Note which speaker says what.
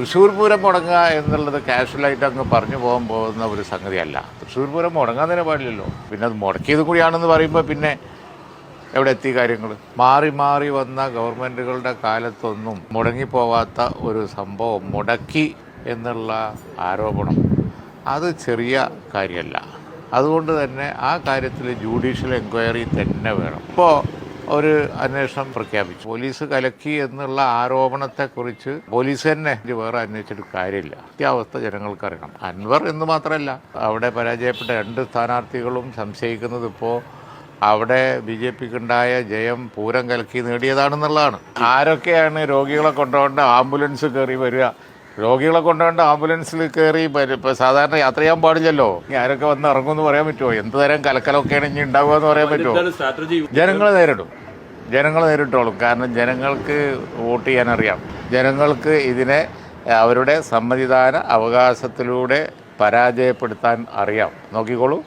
Speaker 1: തൃശ്ശൂർ പൂരം മുടങ്ങുക എന്നുള്ളത് കാഷ്വലായിട്ട് അങ്ങ് പറഞ്ഞു പോകാൻ പോകുന്ന ഒരു സംഗതിയല്ല. തൃശ്ശൂർ പൂരം മുടങ്ങാൻ തന്നെ പാടില്ലല്ലോ. പിന്നെ അത് മുടക്കിയത് കൂടിയാണെന്ന് പറയുമ്പോൾ പിന്നെ എവിടെ എത്തി കാര്യങ്ങൾ മാറി മാറി വന്ന ഗവൺമെന്റുകളുടെ കാലത്തൊന്നും മുടങ്ങിപ്പോവാത്ത ഒരു സംഭവം മുടക്കി എന്നുള്ള ആരോപണം. അത് ചെറിയ കാര്യമല്ല അതുകൊണ്ട് തന്നെ ആ കാര്യത്തിൽ ജുഡീഷ്യൽ എൻക്വയറി തന്നെ വേണം. ഇപ്പോൾ ഒരു അന്വേഷണം പ്രഖ്യാപിച്ചു. പോലീസ് കലക്കി എന്നുള്ള ആരോപണത്തെക്കുറിച്ച് പോലീസ് തന്നെ വേറെ അന്വേഷിച്ചിട്ട് കാര്യമില്ല. സത്യാവസ്ഥ ജനങ്ങൾക്ക് അറിയണം അൻവർ എന്ന് മാത്രമല്ല അവിടെ പരാജയപ്പെട്ട രണ്ട് സ്ഥാനാർത്ഥികളും സംശയിക്കുന്നത് ഇപ്പോൾ അവിടെ ബി ജെ പിക്ക് ഉണ്ടായ ജയം പൂരം കലക്കി നേടിയതാണെന്നുള്ളതാണ്. ആരൊക്കെയാണ് രോഗികളെ കൊണ്ടുപോകേണ്ട ആംബുലൻസ് കയറി വരിക. രോഗികളെ കൊണ്ടുപോകേണ്ട ആംബുലൻസിൽ കയറി ഇപ്പോൾ സാധാരണ യാത്ര ചെയ്യാൻ പാടില്ലല്ലോ. ഇനി ആരൊക്കെ വന്ന് ഇറങ്ങുമെന്ന് പറയാൻ പറ്റുമോ? എന്ത് തരം കലക്കലൊക്കെയാണ് ഇനി ഉണ്ടാവുക എന്ന് പറയാൻ പറ്റുമോ?
Speaker 2: ജനങ്ങളെ
Speaker 1: ജനങ്ങൾ നേരിടും. ജനങ്ങൾ നേരിട്ടോളും. കാരണം ജനങ്ങൾക്ക് വോട്ട് ചെയ്യാൻ അറിയാം ജനങ്ങൾക്ക് ഇതിനെ അവരുടെ സമ്മതിദാന അവകാശത്തിലൂടെ പരാജയപ്പെടുത്താൻ അറിയാം. നോക്കിക്കോളൂ.